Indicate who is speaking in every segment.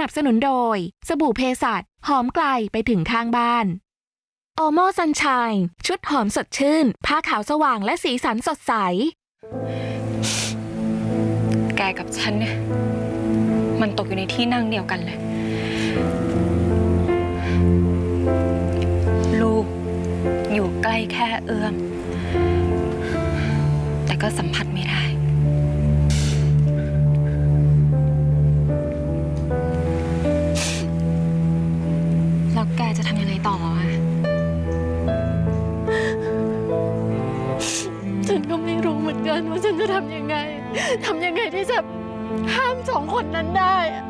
Speaker 1: นับสนุนโดย สบู่เพสัตหอมไกลไปถึงข้างบ้านโอโมซันช n ยชุดหอมสดชื่น ผ้าขาวสว่างและสีสันสดใส
Speaker 2: แกกับฉันเนี่ย มันตกอยู่ในที่นั่งเดียวกันเลย ลูกอยู่ใกล้แค่เอื้อม แต่ก็สัมผัสไม่ได้
Speaker 3: คนนั้นได้อะ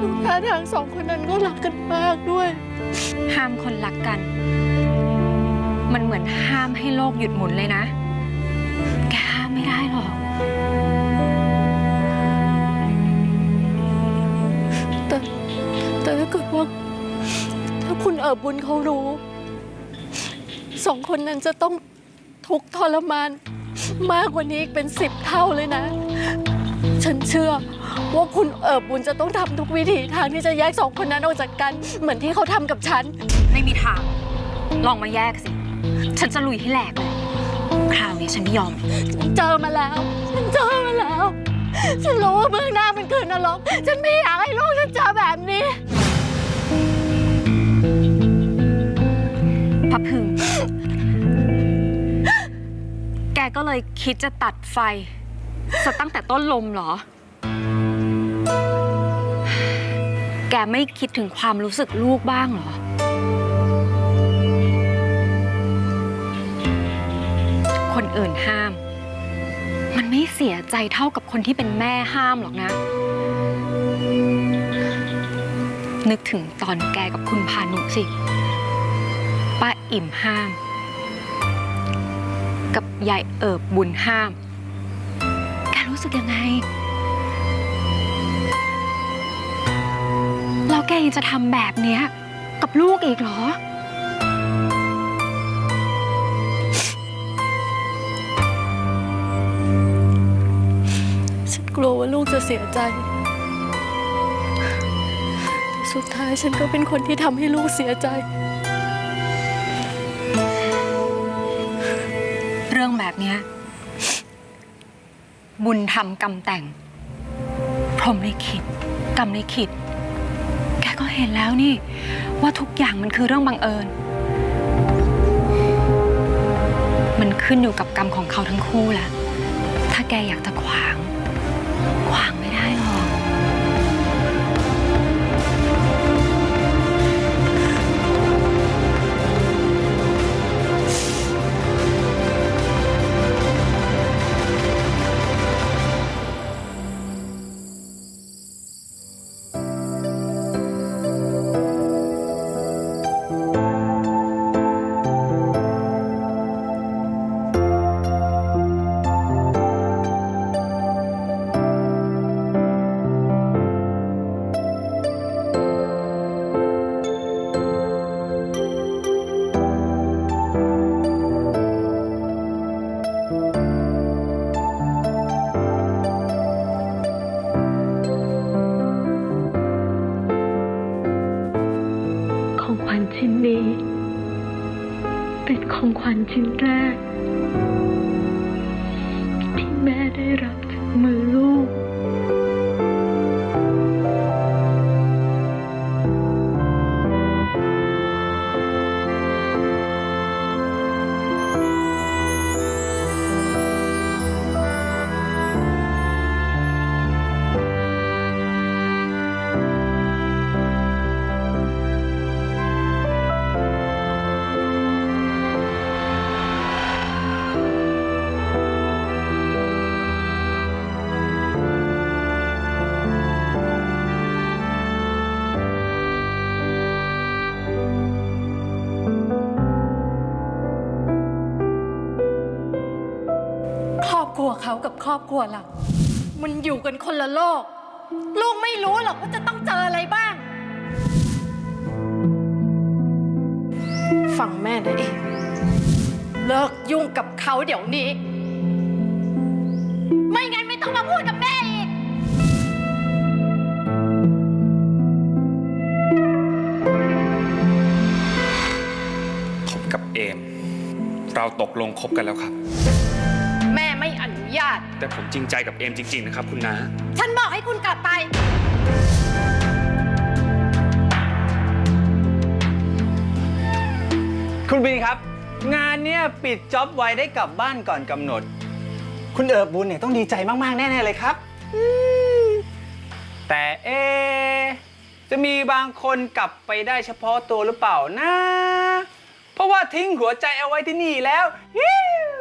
Speaker 3: ดูท่าทางสองคนนั้นก็รักกันมากด้วย
Speaker 2: ห้ามคนรักกัน มันเหมือนห้ามให้โลกหยุดหมุนเลยนะ แกห้ามไม่ได้หรอก
Speaker 3: แต่แต่ถ้าเกิดว่า ถ้าคุณเอิบบุญเขารู้ สองคนนั้นจะต้องทุกข์ทรมาน มากกว่านี้อีกเป็นสิบเท่าเลยนะ ฉันเชื่อว่าคุณเอิบบุญจะต้องทำทุกวิถีทางที่จะแยกสองคนนั้นออกจากกัน เหมือนที่เขาทำกับฉัน
Speaker 2: ไม่มีทาง ลองมาแยกสิ ฉันจะลุยให้แหลกเลย คราวนี้ฉันไม่ยอม
Speaker 3: ฉันเจอมาแล้ว ฉันเจอมาแล้ว ฉันรู้ว่าเบื้องหน้ามันคือนรก ฉันไม่อยากให้ลูกฉันเจอแบบนี้
Speaker 2: พระพึง แกก็เลยคิดจะตัดไฟ ซะตั้งแต่ต้นลมเหรอ แกไม่คิดถึงความรู้สึกลูกบ้างเหรอ คนอื่นห้าม มันไม่เสียใจเท่ากับคนที่เป็นแม่ห้ามหรอกนะ นึกถึงตอนแกกับคุณพานุสิ ป้าอิ่มห้าม กับยายเอิบบุญห้าม รู้สึกยังไง แล้วแกยังจะทำแบบเนี้ย กับลูกอีกเหรอ
Speaker 3: ฉันกลัวว่าลูกจะเสียใจแต่สุดท้ายฉันก็เป็นคนที่ทำให้ลูกเสียใจ
Speaker 2: เรื่องแบบเนี้ย บุญทำกรรมแต่ง พรหมลิขิตกรรมลิขิต แกก็เห็นแล้วนี่ ว่าทุกอย่างมันคือเรื่องบังเอิญ มันขึ้นอยู่กับกรรมของเขาทั้งคู่แหละถ้าแกอยากจะขวาง ขวาง
Speaker 3: เขากับครอบครัวเรามันอยู่กันคนละโลก ลูกไม่รู้หรอกว่าจะต้องเจออะไรบ้าง ฟังแม่นะเองเลิกยุ่งกับเขาเดี๋ยวนี้ ไม่งั้นไม่ต้องมาพูดกับแม่อีก ผมกับ
Speaker 4: เอม เราตกลงคบกันแล้วครับา
Speaker 5: ต
Speaker 4: แต่ผมจริงใจกับเอมจริง ๆ นะครับ คุณน้า
Speaker 5: ฉันบอกให้คุณกลับไป
Speaker 6: คุณบินครับ งานเนี่ยปิดจ็อบไว้ได้กลับบ้านก่อนกำหนด คุณเอิบบุญเนี่ยต้องดีใจมาก ๆ แน่ ๆ เลยครับอืมแต่เอะจะมีบางคนกลับไปได้เฉพาะตัวหรือเปล่านะ เพราะว่าทิ้งหัวใจเอาไว้ที่นี่แล้วฮิ้ว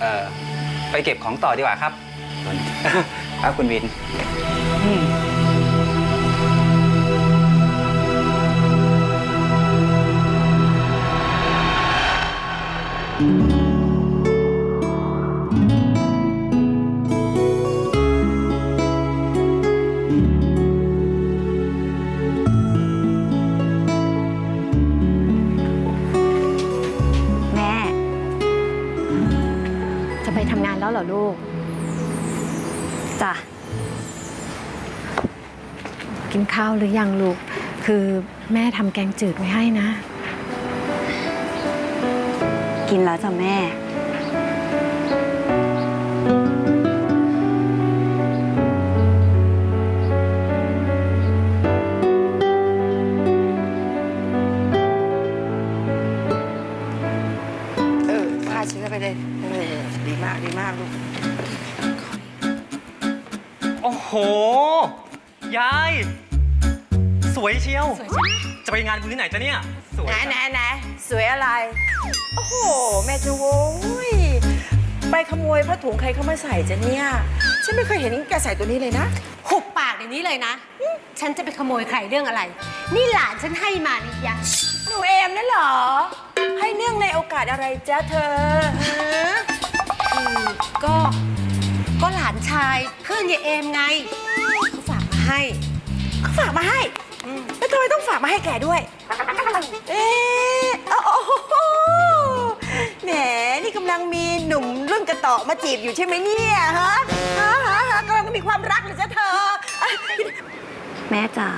Speaker 6: เออไปเก็บของต่อดีกว่าครับ ครับคุณวิน
Speaker 7: หรือยังลูก คือแม่ทำแกงจืดไว้ให้นะ
Speaker 8: กินแล้วจ้ะแม่
Speaker 9: วยเชียวจะไปงานคุณที่ไหนจ๊ะเนี่ย สวย
Speaker 10: ไหน
Speaker 9: จัง
Speaker 10: ไหนไหนสวยอะไร โอ้โห แม่จูโว้ยไปขโมยผ้าถุงใครเข้ามาใส่จะเนี่ย ฉันไม่เคยเห็นแกใส่ตัวนี้เลยนะ
Speaker 11: หุบปากเดี๋ยวนี้เลยนะ ฉันจะไปขโมยใครเรื่องอะไร นี่หลานฉันให้มานี่ยะ
Speaker 10: หนูเอมนั่นเหรอ ให้เนื่องในโอกาสอะไรจ๊ะเธอฮะ
Speaker 11: คือก็ ก็หลานชายเพื่อนยายเอมไงเขาฝากมาให้
Speaker 10: เขาฝากมาให้ แล้วทำไมต้องฝากมาให้แกด้วย เอ๊ะโอ้โหแหมนี่กำลังมีหนุ่มรุ่นกระต่อมาจีบอยู่ใช่ไหมเนี่ยฮะฮะฮะฮะกำลังมีความรักหรือจะเธออะ
Speaker 8: แม่จ๋า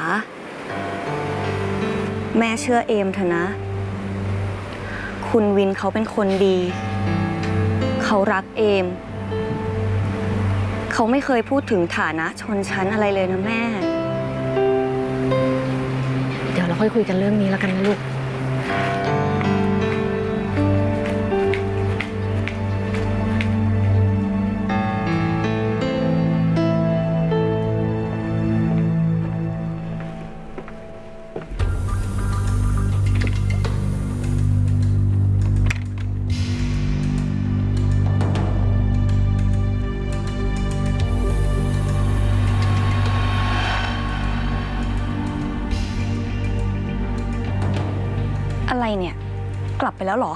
Speaker 8: แม่เชื่อเอมเถอะนะ คุณวินเขาเป็นคนดี เขารักเอม เขาไม่เคยพูดถึงฐานะชนชั้นอะไรเลยนะแม่
Speaker 7: เราค่อยคุยกันเรื่องนี้แล้วกันนะลูก
Speaker 8: เนี่ย กลับไปแล้วเหรอ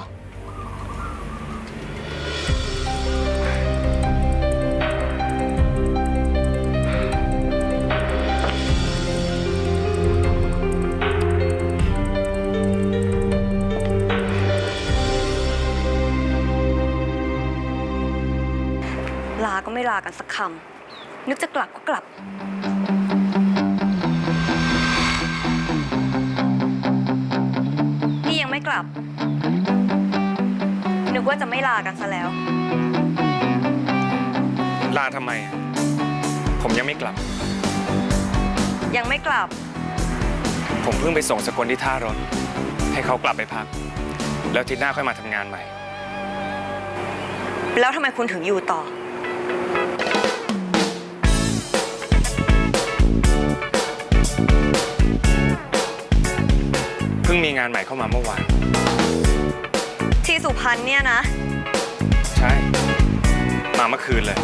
Speaker 8: ลาก็ไม่ลากันสักคำ นึกจะกลับก็กลับ กลับ นึกว่าจะไม่ลากันซะแล้ว
Speaker 4: ลาทำไม ผมยังไม่กลับ
Speaker 8: ยังไม่กลับ
Speaker 4: ผมเพิ่งไปส่งสกลที่ท่ารถ ให้เขากลับไปพัก แล้วอาทิตย์หน้าค่อยมาทำงานใหม่
Speaker 8: แล้วทำไมคุณถึงอยู่ต่อ
Speaker 4: งมีงานใหม่เข้ามาเมื่อวาน
Speaker 8: ที่สุพรรณเนี่ยนะ
Speaker 4: ใช่ มาเมื่อคืนเลย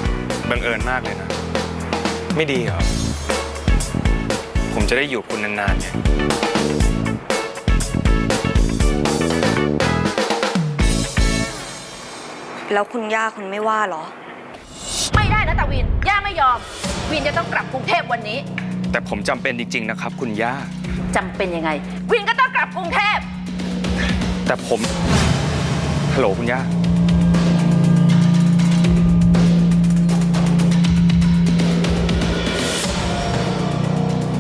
Speaker 4: บังเอิญมากเลยนะ ไม่ดีเหรอ ผมจะได้อยู่กับคุณนานๆไง
Speaker 8: แล้วคุณย่าคุณไม่ว่าเหรอ
Speaker 5: ไม่ได้นะตาวิน ย่าไม่ยอม วินจะต้องกลับกรุงเทพวันนี้
Speaker 4: แต่ผมจำเป็นจริง ๆ นะครับ คุณย่า
Speaker 5: จำเป็นยังไง วินก็ต้องกลับกรุงเทพ
Speaker 4: แต่ผม ฮัลโหลคุณย่า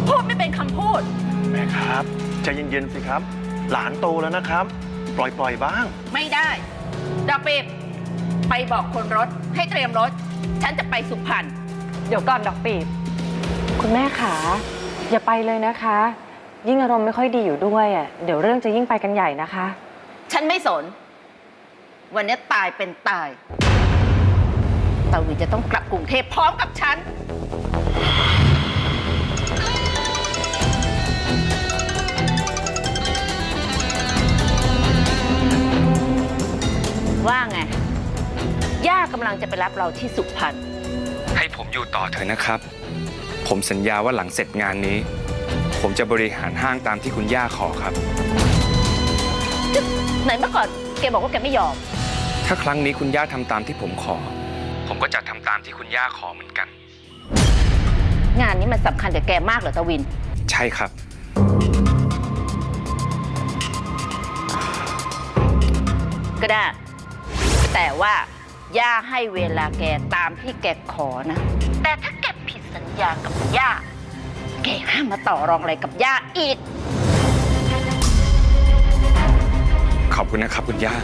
Speaker 5: พูดไม่เป็นคำพูด
Speaker 12: แม่ครับใจเย็นๆสิครับ หลานโตแล้วนะครับ ปล่อยปล่อยบ้าง
Speaker 5: ไม่ได้ดอกปีบไปบอกคนรถให้เตรียมรถ ฉันจะไปสุพรรณ
Speaker 8: เดี๋ยวก่อนดอกปีบ คุณแม่ขาอย่าไปเลยนะคะ ยิ่งอารมณ์ไม่ค่อยดีอยู่ด้วยอะเดี๋ยวเรื่องจะยิ่งไปกันใหญ่นะคะ
Speaker 5: ฉันไม่สน วันนี้ตายเป็นตายตาวินจะต้องกลับกรุงเทพพร้อมกับฉัน ว่าไง ย่ากำลังจะไปรับเราที่สุพรรณ
Speaker 4: ให้ผมอยู่ต่อเถอะนะครับ ผมสัญญาว่าหลังเสร็จงานนี้ ผมจะบริหารห้างตามที่คุณย่าขอครับ
Speaker 5: ไหนเมื่อก่อนแกบอกว่าแกไม่ยอม
Speaker 4: ถ้าครั้งนี้คุณย่าทำตามที่ผมขอ ผมก็จะทำตามที่คุณย่าขอเหมือนกัน
Speaker 5: งานนี้มันสำคัญกับแกมากเหรอตาวิน
Speaker 4: ใช่ครับ
Speaker 5: ก็ได้ แต่ว่าย่าให้เวลาแกตามที่แกขอนะ แต่ถ้าแกผิดสัญญากับย่า แกห้ามมาต่อรองอะไรกับย่าอีก
Speaker 4: ขอบคุณนะครับคุณย่า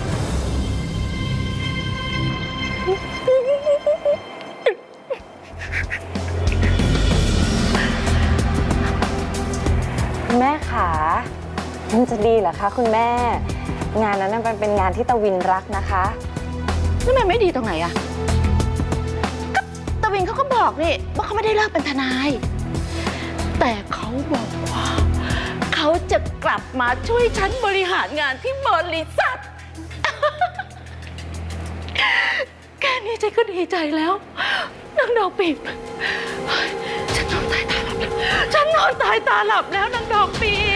Speaker 8: คุณแม่ขามันจะดีเหรอคะคุณแม่ งานนั้นนะมันเป็นงานที่ตะวินรักนะคะ
Speaker 5: นี่มันไม่ดีตรงไหนอะก็ตะวินเขาก็บอกนี่ว่าเขาไม่ได้เลิกเป็นทนาย แต่เขาบอกว่า เขาจะกลับมาช่วยฉันบริหารงานที่บริษัท แค่นี้ใจก็ดีใจแล้วนางดอกปีบเฮ้ยฉันนอนตายตาหลับแล้ว ฉันนอนตายตาหลับแล้วนางดอกปีบ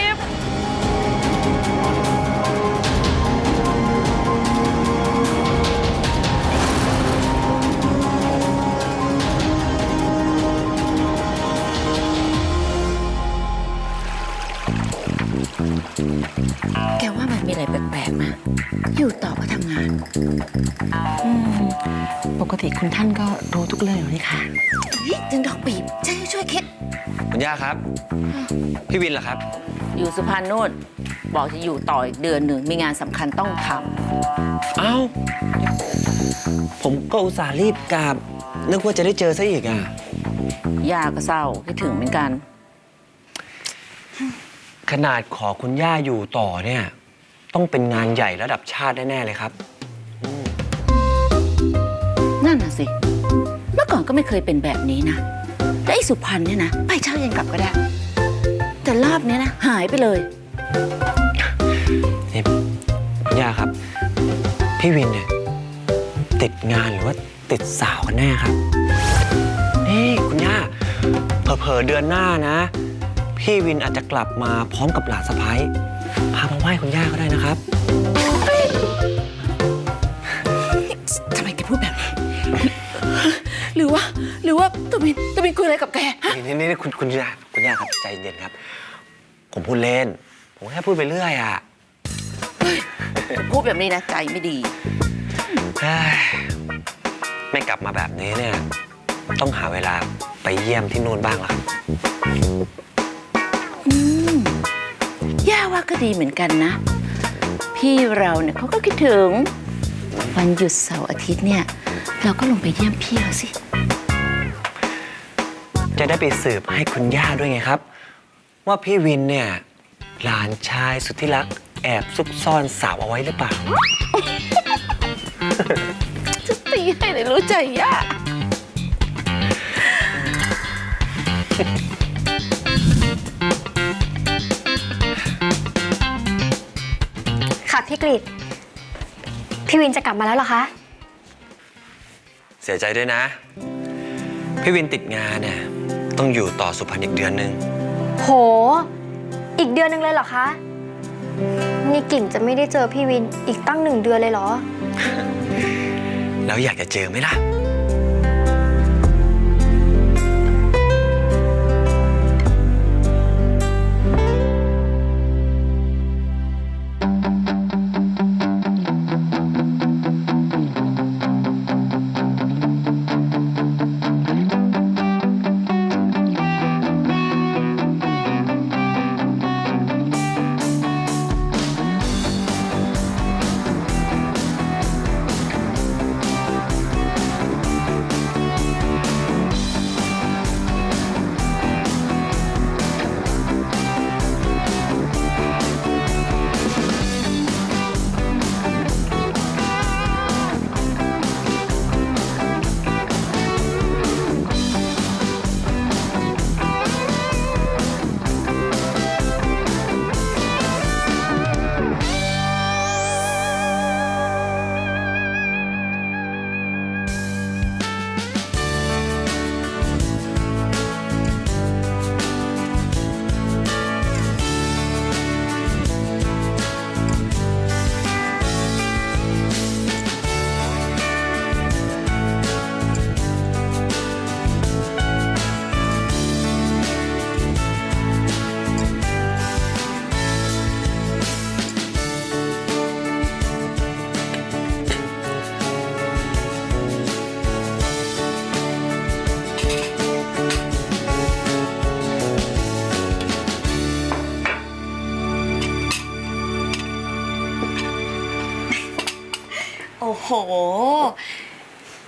Speaker 5: แกว่ามันมีอะไรแปลกๆนะอยู่ต่อก็ทำงาน
Speaker 11: ปกติคุณท่านก็รู้ทุกเรื่องอยู่นี่ค่ะ
Speaker 5: จึงดอกปีบฉันจะช่วยคิด
Speaker 13: คุณย่าครับ พี่วินเหรอครับ
Speaker 5: อยู่สุพรรณนู่นบอกจะอยู่ต่ออีกเดือนหนึ่งมีงานสำคัญต้องท
Speaker 13: เอ้า ผมก็อุตส่าห์รีบกลับนึกว่าจะได้เจอซะอีกอะำ
Speaker 5: ย่าก็เศร้าคิดถึงเหมือนกัน
Speaker 13: ขนาดขอคุณย่าอยู่ต่อเนี่ย ต้องเป็นงานใหญ่ระดับชาติแน่ ๆ เลยครับ
Speaker 5: นั่นน่ะสิ เมื่อก่อนก็ไม่เคยเป็นแบบนี้นะและไอ้สุพรรณเนี่ยนะ ไปเช้าเย็นกลับก็ได้ แต่รอบเนี้ยนะ หายไปเลย
Speaker 13: นี่คุณย่าครับ พี่วินเนี่ย ติดงานหรือว่าติดสาวกันแน่ครับ นี่คุณย่าเผลอๆเดือนหน้านะ พี่วินอาจจะกลับมาพร้อมกับหลานสะพ้ายพามาไหว้คุณย่าก็ได้นะครับ
Speaker 5: ทำไมแกพูดแบบนี้ หรือว่า หรือว่าตะวินตะวินคุยอะไรกับแกฮะ
Speaker 13: นี่นี่นี่คุณคุณย่าคุณย่าครับใจเย็นครับ ผมพูดเล่น ผมแค่พูดไปเรื่อยอะ
Speaker 5: พูดแบบนี้นะใจไม่ดี
Speaker 13: เฮ้ยไม่กลับมาแบบนี้เนี่ย ต้องหาเวลาไปเยี่ยมที่นู่นบ้างแล้วครับ
Speaker 5: อืม ย่าว่าก็ดีเหมือนกันนะ พี่เราเนี่ยเขาก็คิดถึง วันหยุดเสาร์อาทิตย์เนี่ย เราก็ลงไปเยี่ยมพี่เราสิ
Speaker 13: จะได้ไปสืบให้คุณย่าด้วยไงครับ ว่าพี่วินเนี่ยหลานชายสุดที่รักแอบซุกซ่อนสาวเอาไว้หรือเปล่า
Speaker 5: จะตีให้เลยรู้ใจย่า
Speaker 14: กฤษ พี่วินจะกลับมาแล้วเหรอคะ
Speaker 13: เสียใจด้วยนะ พี่วินติดงานเนี่ยต้องอยู่ต่อสุพรรณอีกเดือนนึง
Speaker 14: โห อีกเดือนหนึ่งเลยเหรอคะ นี่กิ่งจะไม่ได้เจอพี่วินอีกตั้งหนึ่งเดือนเลยเหรอ
Speaker 13: แล้วอยากจะเจอไหมล่ะ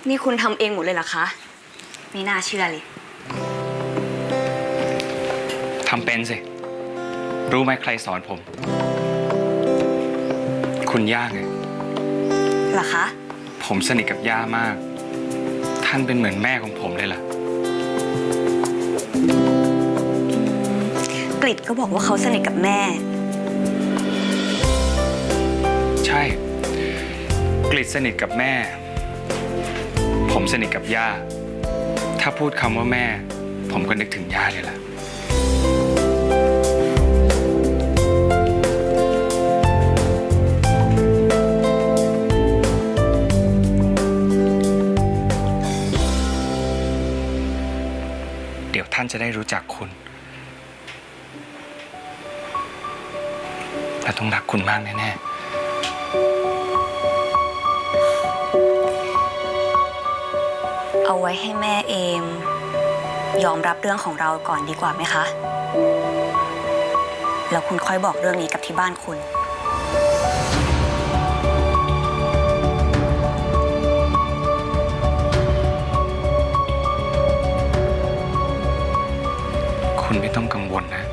Speaker 8: นี่คุณทำเองหมดเลยเหรอคะไม่น่าเชื่อเลย
Speaker 4: ทำเป็นสิ รู้ไหมใครสอนผม คุณย่าไง
Speaker 8: เหรอคะ
Speaker 4: ผมสนิทกับย่ามาก ท่านเป็นเหมือนแม่ของผมเลยล่ะ
Speaker 8: กริดก็บอกว่าเขาสนิทกับแม่
Speaker 4: ใช่ กฤษสนิทกับแม่ ผมสนิทกับย่า ถ้าพูดคำว่าแม่ ผมก็นึกถึงย่าเลยล่ะ เดี๋ยวท่านจะได้รู้จักคุณ และต้องรักคุณมากแน่ ๆ
Speaker 8: เอาไว้ให้แม่เอม ยอมรับเรื่องของเราก่อนดีกว่าไหมคะ แล้วคุณค่อยบอกเรื่องนี้กับที่บ้านคุณ
Speaker 4: คุณไม่ต้องกังวลนะ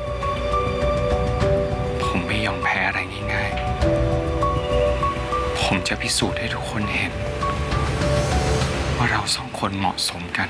Speaker 4: ผมไม่ยอมแพ้อะไรง่ายๆ ผมจะพิสูจน์ให้ทุกคนเห็น คนเหมาะสมกัน